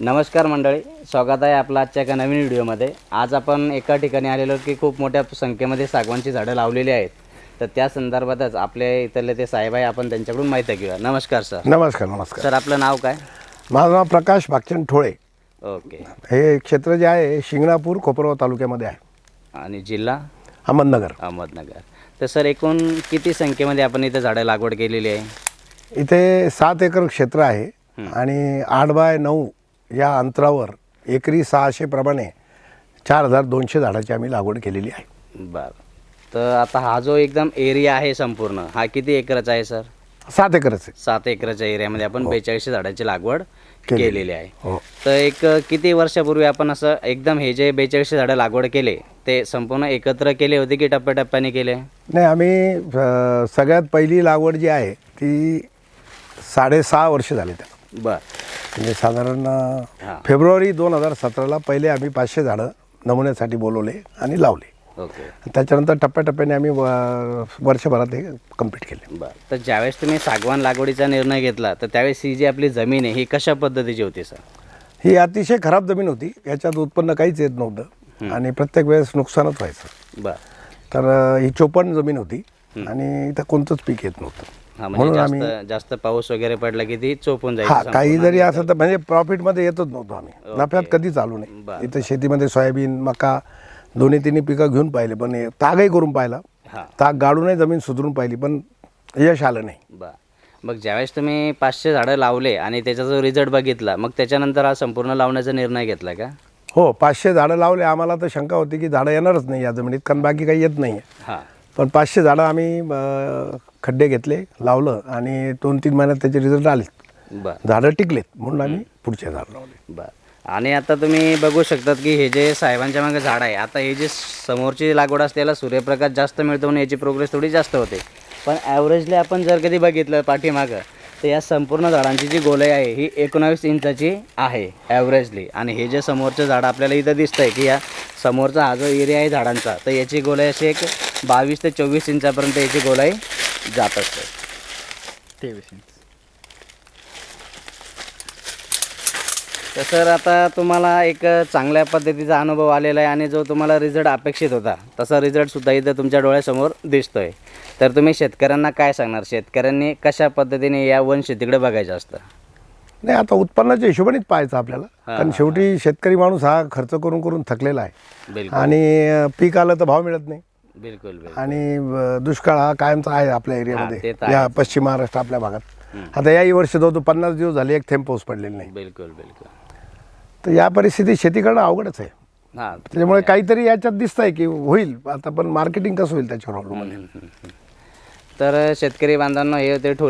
नमस्कार मंडळी स्वागत आहे आपलं आजच्या एका नवीन व्हिडिओमध्ये. आज आपण एका ठिकाणी आलेलो की खूप मोठ्या संख्येमध्ये सागवानची झाडं लावलेली आहेत. तर त्या संदर्भातच आपल्या इथले ते साहेब आहे आपण त्यांच्याकडून माहिती घेऊया. नमस्कार सर. नमस्कार नमस्कार. सर आपलं नाव काय? माझं नाव प्रकाश भागचंद ठोळे. ओके. हे क्षेत्र जे आहे शिंगणापूर कोपरगाव तालुक्यामध्ये आहे. आणि जिल्हा? अहमदनगर. अहमदनगर. तर सर एकूण किती संख्येमध्ये आपण इथं झाडं लागवड केलेली आहे? इथे सात एकर क्षेत्र आहे आणि आठ बाय नऊ या अंतरावर एकरी सहाशे प्रमाणे चार हजार दोनशे झाडाची आम्ही लागवड केलेली आहे. बरं. तर आता हा जो एकदम एरिया आहे संपूर्ण हा किती एकरचा आहे सर? सात एकरच आहे. सात एकरच्या एरियामध्ये आपण बेचाळीसशे झाडाची लागवड केलेली आहे. हो. तर एक किती वर्षापूर्वी आपण असं एकदम हे जे बेचाळीसशे झाडं लागवड केले ते संपूर्ण एकत्र केले होते की टप्प्याटप्प्याने केले? नाही आम्ही अ, सगळ्यात पहिली लागवड जी आहे ती साडेसहा वर्ष झाली त्या बर. म्हणजे साधारण हां. फेब्रुवारी दोन हजार सतराला पहिले आम्ही पाचशे झाडं नमुन्यासाठी बोलवले आणि लावले. ओके. त्याच्यानंतर टप्प्याटप्प्याने आम्ही व- वर्षभरात हे कंप्लीट केले. बर. तर ज्यावेळेस तुम्ही सागवान लागवडीचा निर्णय घेतला तर त्यावेळेस ही जी आपली जमीन आहे ही कशा पद्धतीची होती सर? ही अतिशय खराब जमीन होती. याच्यात उत्पन्न काहीच येत नव्हतं. आणि प्रत्येक वेळेस नुकसानच व्हायचं. बर. तर अ, ही चोपन्न जमीन होती आणि इथं कोणतंच पीक येत नव्हतं. हा म्हणजे म्हणून जास्त आम्ही जास्त पाऊस वगैरे पडला की ती चोपून हा जायची काही जरी असं तर म्हणजे प्रॉफिटमध्ये येतच नव्हतो आम्ही. नफ्यात कधी चालू नाही. इथं शेतीमध्ये सोयाबीन मका दोन्ही तिन्ही पिकं घेऊन पाहिले पण हे तागही करून पाहिला. हां. ताग गाडूनही जमीन सुधरून पाहिली पण यश आलं नाही. बर. मग ज्यावेळेस तुम्ही पाचशे झाडं लावले आणि त्याचा जो रिझल्ट बघितला मग त्याच्यानंतर हा संपूर्ण लावण्याचा निर्णय घेतला का? हो पाचशे झाडं लावले. आम्हाला तर शंका होती की झाडं येणारच नाही या जमिनीत कारण बाकी काही येत नाही हां. पण पाचशे झाडं आम्ही अ, खड्डे घेतले लावलं आणि दोन तीन महिन्यात त्याचे रिझल्ट आले बर. झाडं टिकलेत म्हणून आम्ही पुढचे झाड लावले. बर. आणि आता तुम्ही बघू शकतात की हे जे साहेबांच्या मागे झाड आहे आता हे जे समोरची लागवड असते याला सूर्यप्रकाश जास्त मिळतो म्हणून याची प्रोग्रेस थोडी जास्त होते. पण ॲव्हरेजली आपण जर कधी बघितलं पाठीमागं तर या संपूर्ण झाडांची जी गोलाई आहे ही एकोणावीस इंचाची आहे ॲव्हरेजली आणि हे जे समोरचं झाड आपल्याला इथं दिसतं आहे की या समोरचा हा जो एरिया आहे झाडांचा तर याची गोलाई अशी एक बावीस ते चोवीस इंचापर्यंत याची गोलाई जात असते. तेवीस इंच. तर सर आता तुम्हाला एक चांगल्या पद्धतीचा अनुभव आलेला आहे आणि जो तुम्हाला रिझल्ट अपेक्षित होता तसा रिझल्टसुद्धा इथं तुमच्या डोळ्यासमोर दिसतोय. तर तुम्ही शेतकऱ्यांना काय सांगणार? शेतकऱ्यांनी कशा पद्धतीने या वन शेतीकडे बघायचं असतं? नाही आता उत्पन्नाच्या हिशोबानेच पाहायचं आपल्याला. कारण शेवटी शेतकरी माणूस हा खर्च करून करून थकलेला आहे. आणि पीक आलं तर भाव मिळत नाही. बिलकुल बिलकुल. आणि अ, दुष्काळ हा कायमचा आहे आपल्या ते एरियामध्ये. तर या पश्चिम महाराष्ट्र आपल्या भागात. आता याही वर्षी जवळ पन्नास दिवस झाले एक थेंब पाऊस पडलेला नाही. बिलकुल बिलकुल. तर या परिस्थितीत शेती करणं अवघडच आहे. हां त्याच्यामुळे काहीतरी याच्यात दिसतंय की होईल. आता पण मार्केटिंग कसं होईल त्याच्यावर अवलंबून आहे. तर शेतकरी बांधवांनो हे होते ठोले